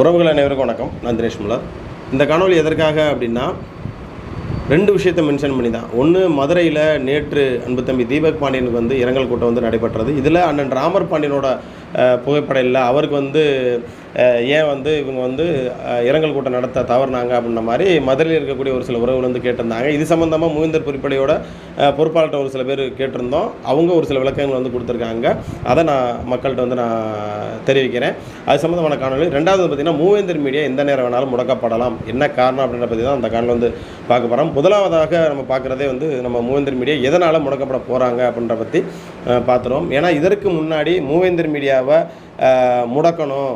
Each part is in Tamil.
உறவுகள் அனைவருக்கும் வணக்கம். நான் தினேஷ் முல்லர் இந்த காணொலி எதற்காக அப்படின்னா ரெண்டு விஷயத்தை மென்ஷன் பண்ணி தான் ஒன்று மதுரையில் நேற்று அன்பு தம்பி தீபக் பாண்டியனுக்கு வந்து இரங்கல் கூட்டம் வந்து நடைபெற்றது. இதில் அண்ணன் ராமர் பாண்டியனோட புகைப்படம் இல்லை. அவருக்கு வந்து ஏன் வந்து இவங்க வந்து இரங்கல் கூட்டம் நடத்த தவறுனாங்க அப்படின்ற மாதிரி மதுரையில் இருக்கக்கூடிய ஒரு சில உறவுகள் வந்து கேட்டிருந்தாங்க. இது சம்மந்தமாக மூவிந்தர் பொறிப்படையோட பொறுப்பாளர்கிட்ட ஒரு சில பேர் கேட்டிருந்தோம். அவங்க ஒரு சில விளக்கங்கள் வந்து கொடுத்துருக்காங்க. அதை நான் மக்கள்கிட்ட வந்து நான் தெரிவிக்கிறேன். அது சம்மந்தமான காணொலி ரெண்டாவது பார்த்தீங்கன்னா மூவேந்தர் மீடியா எந்த நேரம் வேணாலும் முடக்கப்படலாம். என்ன காரணம் அப்படின்ற பற்றி தான் அந்த காணொலி வந்து பார்க்க போகிறோம் முதலாவதாக நம்ம பார்க்குறதே வந்து நம்ம மூவேந்தர் மீடியா எதனால் முடக்கப்பட போகிறாங்க அப்படின்ற பற்றி அஹ், பார்த்துருவோம் ஏன்னா இதற்கு முன்னாடி மூவேந்தர் மீடியாவை முடக்கணும்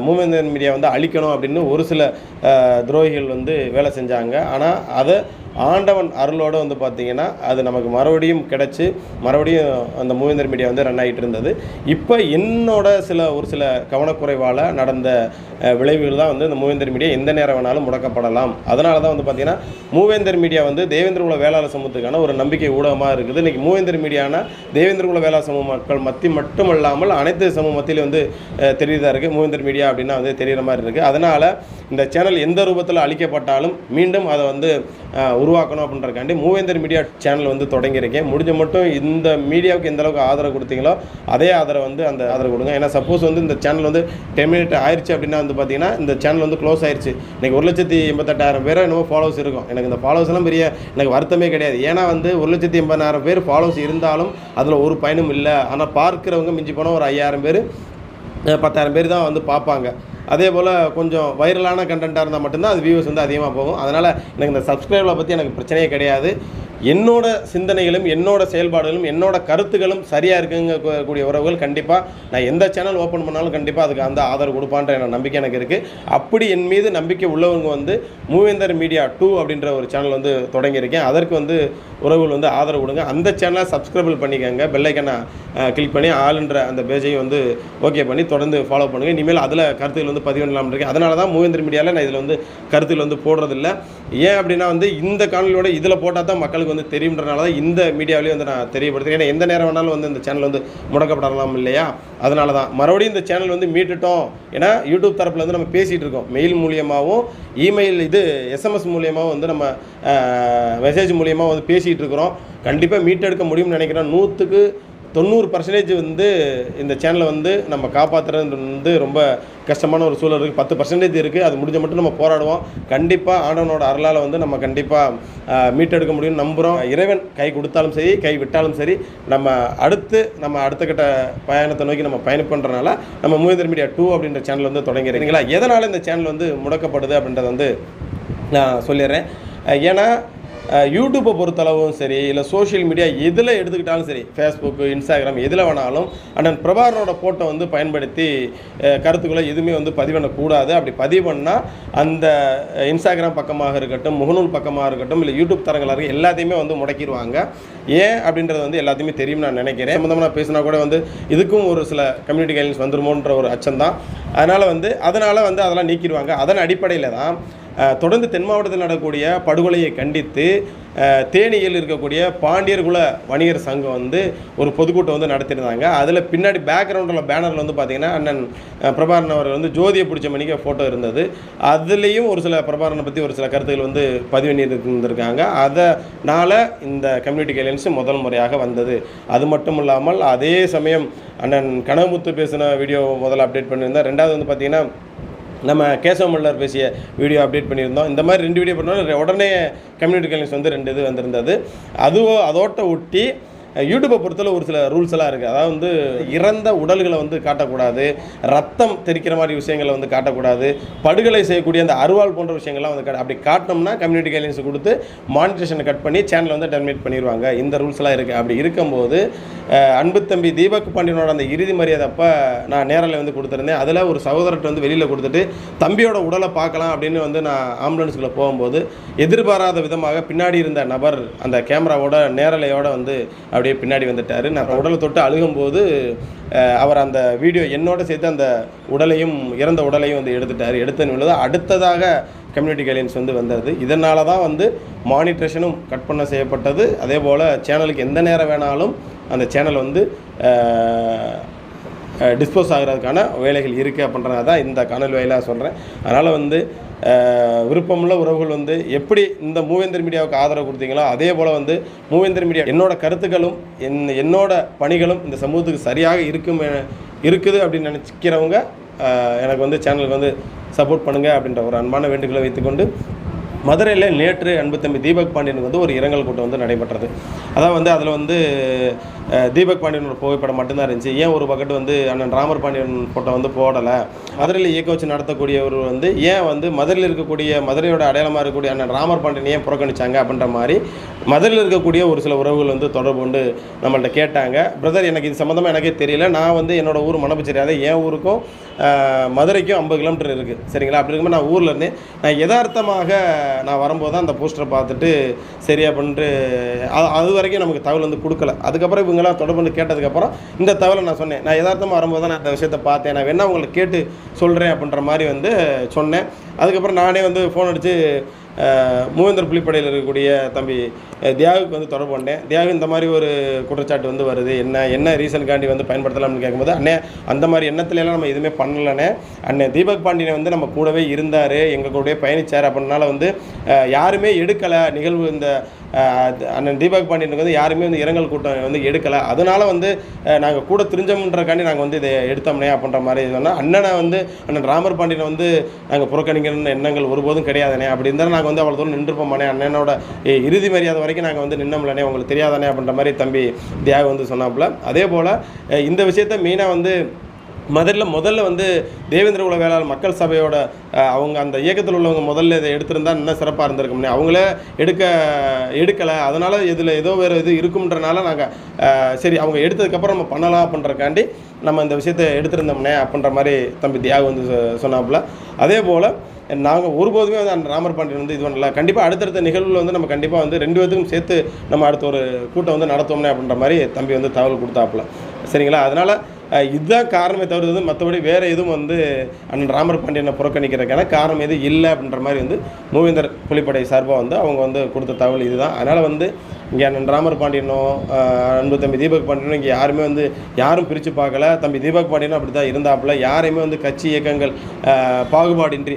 மூவேந்தர் மீடியா வந்து அழிக்கணும் அப்படின்னு ஒரு சில துரோகிகள் வந்து வேலை செஞ்சாங்க. ஆனால் அதை ஆண்டவன் அருளோடு வந்து பார்த்திங்கன்னா அது நமக்கு மறுபடியும் கிடச்சி மறுபடியும் அந்த மூவேந்தர் மீடியா வந்து ரன் ஆகிட்டு இருந்தது. இப்போ என்னோட சில ஒரு சில கவனக்குறைவால் நடந்த விளைவுகள் தான் வந்து இந்த மூவேந்தர் மீடியா எந்த நேரம் வேணாலும் முடக்கப்படலாம். அதனால தான் வந்து பார்த்திங்கன்னா மூவேந்தர் மீடியா வந்து தேவேந்திரகுல வேளாள வேளாளர் சமூகத்துக்கான ஒரு நம்பிக்கை ஊடகமாக இருக்குது. இன்றைக்கி மூவேந்தர் மீடியானா தேவேந்திரகுல வேளாளர் சமூக மக்கள் மத்தி மட்டுமல்லாமல் அனைத்து சமூக மத்தியிலும் வந்து தெரியுதா இருக்குது மூவேந்தர் மீடியா அப்படின்னா வந்து தெரிகிற மாதிரி இருக்குது அதனால் இந்த சேனல் எந்த ரூபத்தில் அழிக்கப்பட்டாலும் மீண்டும் அதை வந்து உருவாக்கணும் அப்படின்றக்காண்டி மூவேந்தர் மீடியா சேனல் வந்து தொடங்கியிருக்கேன். முடிஞ்ச மட்டும் இந்த மீடியாவுக்கு எந்த அளவுக்கு ஆதரவு கொடுத்தீங்களோ அதே ஆதரவு வந்து அந்த ஆதரவு கொடுங்க. ஏன்னா சப்போஸ் வந்து இந்த சேனல் வந்து டெர்மினேட் ஆயிடுச்சு அப்படின்னா வந்து பார்த்தீங்கன்னா இந்த சேனல் வந்து க்ளோஸ் ஆயிடுச்சு இன்னைக்கு ஒரு லட்சத்தி எண்பத்தெட்டாயிரம் பேர் என்னமோ ஃபாலோவர்ஸ் இருக்கும். எனக்கு இந்த ஃபாலோஸ் எல்லாம் பெரிய எனக்கு வருத்தமே கிடையாது. ஏன்னா வந்து ஒரு லட்சத்தி எண்பதாயிரம் பேர் ஃபாலோவர்ஸ் இருந்தாலும் அதில் ஒரு பயனும் இல்லை. ஆனால் பார்க்குறவங்க மிஞ்சி போனால் ஒரு ஐயாயிரம் பேர் பத்தாயிரம் பேர் தான் வந்து பார்ப்பாங்க. அதே போல் கொஞ்சம் வைரலான கண்டென்ட்டாக இருந்தால் மட்டும்தான் அது வியூஸ் வந்து அதிகமாக போகும். அதனால் எனக்கு இந்த சப்ஸ்கிரைபரை பற்றி எனக்கு பிரச்சனையே கிடையாது. என்னோட சிந்தனைகளும் என்னோட செயல்பாடுகளும் என்னோட கருத்துக்களும் சரியாக இருக்குங்க கூடிய உறவுகள் கண்டிப்பாக நான் எந்த சேனல் ஓப்பன் பண்ணாலும் கண்டிப்பாக அதுக்கு அந்த ஆதரவு கொடுப்பான்ற என நம்பிக்கை எனக்கு இருக்குது அப்படி என் மீது நம்பிக்கை உள்ளவங்க வந்து மூவேந்தர் மீடியா டூ அப்படின்ற ஒரு சேனல் வந்து தொடங்கியிருக்கேன். அதற்கு வந்து உறவுகள் வந்து ஆதரவு கொடுங்க. அந்த சேனலை சப்ஸ்கிரைபிள் பண்ணிக்கோங்க. பெல்லைக்கனை கிளிக் பண்ணி ஆளுன்ற அந்த பேஜையும் வந்து ஓகே பண்ணி தொடர்ந்து ஃபாலோ பண்ணுங்கள் இனிமேல் அதில் கருத்துக்கள் வந்து பதிவு பண்ணலாம் இருக்கேன் அதனால தான் மூவேந்தர் மீடியாவில் நான் இதில் வந்து கருத்துக்கள் வந்து போடுறதில்ல. ஏன் அப்படின்னா வந்து இந்த காணொலியோட இதில் போட்டால் தான் மக்களுக்கு வந்து தெரியுன்றனால தான் இந்த மீடியாவிலேயே வந்து நான் தெரியப்படுத்துறேன். ஏன்னா எந்த நேரம் வேணாலும் வந்து இந்த சேனல் வந்து முடக்கப்படலாம் இல்லையா? அதனால தான். மறுபடியும் இந்த சேனல் வந்து மீட்டுட்டோம். ஏன்னா யூடியூப் தரப்பில் வந்து நம்ம பேசிகிட்டு இருக்கோம். மெயில் மூலியமாகவும் இமெயில் இது எஸ்எம்எஸ் மூலியமாகவும் வந்து நம்ம மெசேஜ் மூலியமாக வந்து பேசிகிட்டு இருக்கிறோம். கண்டிப்பாக மீட்டெடுக்க முடியும்னு நினைக்கிறேன். நூற்றுக்கு தொண்ணூறு பர்சன்டேஜ் வந்து இந்த சேனலை வந்து நம்ம காப்பாற்றுறது வந்து ரொம்ப கஷ்டமான ஒரு சூழல் இருக்குது பத்து பர்சன்டேஜ் இருக்குது அது முடிஞ்ச மட்டும் நம்ம போராடுவோம். கண்டிப்பாக ஆண்டவனோட அருளால் வந்து நம்ம கண்டிப்பாக மீட்டெடுக்க முடியும்னு நம்புகிறோம் இறைவன் கை கொடுத்தாலும் சரி கை விட்டாலும் சரி நம்ம அடுத்து நம்ம அடுத்த கட்ட பயணத்தை நோக்கி நம்ம பயணம் பண்ணுறனால நம்ம மூவேந்தர் மீடியா டூ அப்படின்ற சேனல் வந்து தொடங்கிறீங்களா எதனால் இந்த சேனல் வந்து முடக்கப்படுது அப்படின்றத வந்து நான் சொல்லிடுறேன். ஏன்னா யூடியூப்பை பொறுத்தளவும் சரி இல்லை சோஷியல் மீடியா எதில் எடுத்துக்கிட்டாலும் சரி ஃபேஸ்புக்கு இன்ஸ்டாகிராம் எதில் வேணாலும் அண்ணன் பிரபாகரனோட ஃபோட்டோ வந்து பயன்படுத்தி கருத்துக்களை எதுவுமே வந்து பதிவு பண்ணக்கூடாது. அப்படி பதிவு பண்ணால் அந்த இன்ஸ்டாகிராம் பக்கமாக இருக்கட்டும் முகநூல் பக்கமாக இருக்கட்டும் இல்லை யூடியூப் தரங்களாக இருக்கட்டும் எல்லாத்தையுமே வந்து முடக்கிடுவாங்க ஏன் அப்படின்றது வந்து எல்லாத்தையுமே தெரியும் நான் நினைக்கிறேன். சம்மந்தமாக பேசினா கூட வந்து இதுக்கும் ஒரு சில கம்யூனிட்டி கைட்லைன்ஸ் வந்துருமோன்ற ஒரு அச்சம் தான் அதனால் வந்து அதனால் வந்து அதெல்லாம் நீக்கிடுவாங்க. அதன் அடிப்படையில் தான் தொடர்ந்து தென் மாவட்டத்தில் நடக்கக்கூடிய படுகொலையை கண்டித்து தேனியில் இருக்கக்கூடிய பாண்டியர் குல வணிகர் சங்கம் வந்து ஒரு பொதுக்கூட்டம் வந்து நடத்தியிருந்தாங்க. அதில் பின்னாடி பேக்ரவுண்டில் பேனரில் வந்து பார்த்திங்கன்னா அண்ணன் பிரபாரன் அவர் வந்து ஜோதியை பிடிச்ச மணிக்கு ஃபோட்டோ இருந்தது. அதுலேயும் ஒரு சில பிரபாரனை பற்றி ஒரு சில கருத்துக்கள் வந்து பதிவு இருந்திருக்காங்க அதனால் இந்த கம்யூனிட்டி கைட்லைன்ஸ் முதல் முறையாக வந்தது. அது மட்டும் இல்லாமல் அதே சமயம் அண்ணன் கனகமுத்து பேசின வீடியோ முதல்ல அப்டேட் பண்ணியிருந்தேன் ரெண்டாவது வந்து பார்த்திங்கன்னா நம்ம கேசவ மல்லர் பேசிய வீடியோ அப்டேட் பண்ணியிருந்தோம். இந்த மாதிரி ரெண்டு வீடியோ பண்ணோம் உடனே கம்யூனிட்டி கைட்லைன்ஸ் வந்து ரெண்டு இது வந்திருந்தது. அதுவோ அதோட்ட ஒட்டி யூடியூப்பை பொறுத்தல ஒரு சில ரூல்ஸ் எல்லாம் இருக்குது அதாவது வந்து இறந்த உடல்களை வந்து காட்டக்கூடாது ரத்தம் தெரிக்கிற மாதிரி விஷயங்களை வந்து காட்டக்கூடாது படுகொலை செய்யக்கூடிய அந்த அருவாள் போன்ற விஷயங்கள்லாம் வந்து காட்ட- அப்படி காட்டினோம்னா கம்யூனிட்டி கைட்லைன்ஸ் கொடுத்து மானிட்டேஷனை கட் பண்ணி சேனலை வந்து டெர்மினேட் பண்ணிடுவாங்க இந்த ரூல்ஸ்லாம் இருக்குது அப்படி இருக்கும்போது அஹ், அன்பு தம்பி தீபக் பாண்டியனோட அந்த இறுதி மரியாதை அப்போ நான் நேரில் வந்து கொடுத்துருந்தேன். அதில் ஒரு சகோதரர்கிட்ட வந்து வெளியில் கொடுத்துட்டு தம்பியோட உடலை பார்க்கலாம் அப்படின்னு வந்து நான் ஆம்புலன்ஸுக்குள்ளே போகும்போது எதிர்பாராத விதமாக பின்னாடி இருந்த நபர் அந்த கேமராவோட நேரலையோட வந்து அப்படியே பின்னாடி வந்துட்டார். நான் உடலை தொட்டு அழுகும்போது அவர் அந்த வீடியோ என்னோட சேர்த்து அந்த உடலையும் இறந்த உடலையும் வந்து எடுத்துட்டார். எடுத்த நிமிடம் அடுத்ததாக கம்யூனிட்டி கைட்லைன்ஸ் வந்து வந்தது. இதனால தான் வந்து மானிட்ரேஷனும் கட் பண்ண செய்யப்பட்டது. அதே போல் சேனலுக்கு எந்த நேரம் வேணாலும் அந்த சேனல் வந்து டிஸ்போஸ் ஆகிறதுக்கான வேலைகள் இருக்குது அப்படின்றத தான் இந்த காணொலி வாயிலாக சொல்கிறேன் அதனால் வந்து விருப்பமுள்ள உறவுகள் வந்து எப்படி இந்த மூவேந்தர் மீடியாவுக்கு ஆதரவு கொடுத்தீங்களோ அதே போல் வந்து மூவேந்தர் மீடியா என்னோட கருத்துக்களும் என் என்னோட பணிகளும் இந்த சமூகத்துக்கு சரியாக இருக்கும் இருக்குது அப்படின்னு நினச்சிக்கிறவங்க எனக்கு வந்து சேனலுக்கு வந்து சப்போர்ட் பண்ணுங்கள் அப்படின்ற ஒரு அன்பான வேண்டுகோளை வைத்துக்கொண்டு மதுரையில் நேற்று அன்பு தம்பி தீபக் பாண்டியனுக்கு வந்து ஒரு இரங்கல் கூட்டம் வந்து நடைபெற்றது. அதான் வந்து அதில் வந்து தீபக் பாண்டியனோட புகைப்படம் மட்டும்தான் இருந்துச்சு. ஏன் ஒரு பக்கெட் வந்து அண்ணன் ராமர் பாண்டியன் ஃபோட்டோ வந்து போடலை? மதுரையில் இயக்க வச்சு நடத்தக்கூடியவர் வந்து ஏன் வந்து மதுரையில் இருக்கக்கூடிய மதுரையோட அடையாளமாக இருக்கக்கூடிய அண்ணன் ராமர் பாண்டியன் ஏன் புறக்கணிச்சாங்க அப்படின்ற மாதிரி மதுரையில் இருக்கக்கூடிய ஒரு சில உறவுகள் வந்து தொடர்பு கொண்டு நம்மள்ட்ட கேட்டாங்க. பிரதர் எனக்கு இது சம்மந்தமாக எனக்கே தெரியல. நான் வந்து என்னோடய ஊர் மணப்புச்சேரி. அதே என் ஊருக்கும் மதுரைக்கும் ஐம்பது கிலோமீட்டர் இருக்குது சரிங்களா? அப்படி இருக்கும்போது நான் ஊரில் இருந்தேன். நான் யதார்த்தமாக நான் வரும்போது தான் அந்த போஸ்டரை பார்த்துட்டு சரி அப்படின்ட்டு அது அது வரைக்கும் நமக்கு தகவல் வந்து கொடுக்கல. அதுக்கப்புறம் இவங்கெல்லாம் தொடர்பு கொண்டு கேட்டதுக்கப்புறம் இந்த தகவலை நான் சொன்னேன். நான் யதார்த்தமாக வரும்போது தான் நான் அந்த விஷயத்தை பார்த்தேன். நான் வேணா உங்களை கேட்டு சொல்கிறேன் அப்படின்ற மாதிரி வந்து சொன்னேன். அதுக்கப்புறம் நானே வந்து ஃபோன் அடித்து மூவேந்தர் புலிப்படையில் இருக்கக்கூடிய தம்பி தியாகுக்கு வந்து தொடர்பு கொண்டேன். தியாகு இந்த மாதிரி ஒரு குற்றச்சாட்டு வந்து வருது. என்ன என்ன ரீசனுக்காண்டி வந்து பயன்படுத்தலாம்னு கேட்கும்போது அண்ணே அந்த மாதிரி எண்ணத்துலலாம் நம்ம எதுவுமே பண்ணலண்ணே. அண்ணே தீபக் பாண்டியன் வந்து நம்ம கூடவே இருந்தார். எங்கள் கூடவே பயணித்தார் அப்படின்னால வந்து யாருமே எடுக்கலை நிகழ்வு. இந்த அண்ணன் தீபக் பாண்டியனுக்கு வந்து யாருமே வந்து இரங்கல் கூட்டம் வந்து எடுக்கலை. அதனால் வந்து நாங்கள் கூட தெரிஞ்சோம்ன்றக்காண்டி நாங்கள் வந்து இதை எடுத்தோம்னே அப்படின்ற மாதிரி சொன்னால் அண்ணனை வந்து அண்ணன் ராமர் பாண்டியனை வந்து நாங்கள் புறக்கணிக்கணும்னு எண்ணங்கள் ஒருபோதும் கிடையாதுனே அப்படி இருந்தால் நாங்கள் வந்து அவ்வளோ தூரம் நின்றுப்போமானே அண்ணனோட இறுதி மரியாதை வரைக்கும் நாங்கள் வந்து நின்னோம்லனே உங்களுக்கு தெரியாதானே அப்படின்ற மாதிரி தம்பி தியாக வந்து சொன்னாப்புல. அதே போல் இந்த விஷயத்த மெயினாக வந்து முதல்ல முதல்ல வந்து தேவேந்திர குல வேளாளர் மக்கள் சபையோட அவங்க அந்த இயக்கத்தில் உள்ளவங்க முதல்ல இதை எடுத்திருந்தா இன்னும் சிறப்பாக இருந்திருக்கும்னே அவங்களே எடுக்க எடுக்கலை. அதனால் இதில் ஏதோ வேறு இது இருக்கும்ன்றனால நாங்கள் சரி அவங்க எடுத்ததுக்கப்புறம் நம்ம பண்ணலாம் அப்படின்றக்காண்டி நம்ம இந்த விஷயத்தை எடுத்திருந்தோம்னே அப்படின்ற மாதிரி தம்பி தியாக வந்து சொ- சொன்னாப்புல. அதே போல் நாங்கள் ஒருபோதுமே வந்து அந்த ராமர் பாண்டியன் வந்து இது பண்ணல. கண்டிப்பாக அடுத்தடுத்த நிகழ்வில் வந்து நம்ம கண்டிப்பாக வந்து ரெண்டு பேத்துக்கும் சேர்த்து நம்ம அடுத்த ஒரு கூட்டம் வந்து நடத்தோம்னே அப்படின்ற மாதிரி தம்பி வந்து தகவல் கொடுத்தாப்புல. சரிங்களா? அதனால் இதுதான் காரணமே தவிர வந்து மற்றபடி வேறு எதுவும் வந்து அண்ணன் ராமர் பாண்டியனை புறக்கணிக்கிறதுக்கான காரணம் எதுவும் இல்லை அப்படின்ற மாதிரி வந்து மூவேந்தர் புலிப்படை சார்பாக வந்து அவங்க வந்து கொடுத்த தகவல் இதுதான். அதனால் வந்து இங்கே அண்ணன் ராமர் பாண்டியனோ அன்பு தம்பி தீபக் பாண்டியனோ இங்கே யாருமே வந்து யாரும் பிரித்து பார்க்கல. தம்பி தீபக் பாண்டியனும் அப்படி தான் இருந்தாப்புல. யாரையுமே வந்து கட்சி இயக்கங்கள் பாகுபாடின்றி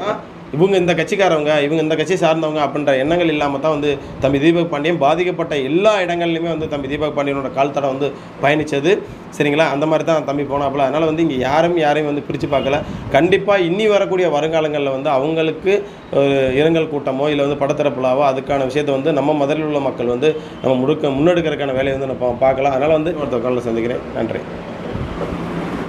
இவங்க இந்த கட்சிக்காரவங்க இவங்க இந்த கட்சி சார்ந்தவங்க அப்படின்ற எண்ணங்கள் இல்லாமல் தான் வந்து தம்பி தீபக் பாண்டியன் பாதிக்கப்பட்ட எல்லா இடங்கள்லையுமே வந்து தம்பி தீபக் பாண்டியனோட கால் தடம் வந்து பயணித்தது சரிங்களா? அந்த மாதிரி தான் தம்பி போனாப்புல. அதனால் வந்து இங்கே யாரும் யாரையும் வந்து பிரித்து பார்க்கல. கண்டிப்பாக இன்னி வரக்கூடிய வருங்காலங்களில் வந்து அவங்களுக்கு ஒரு இரங்கல் கூட்டமோ இல்லை வந்து படத்திறப்புலாவோ அதுக்கான விஷயத்தை வந்து நம்ம முதலில் உள்ள மக்கள் வந்து நம்ம முடுக்க முன்னெடுக்கிறதுக்கான வேலையை வந்து நம்ம பார்க்கலாம் அதனால் வந்து ஒருத்தர் காலில் சந்திக்கிறேன். நன்றி.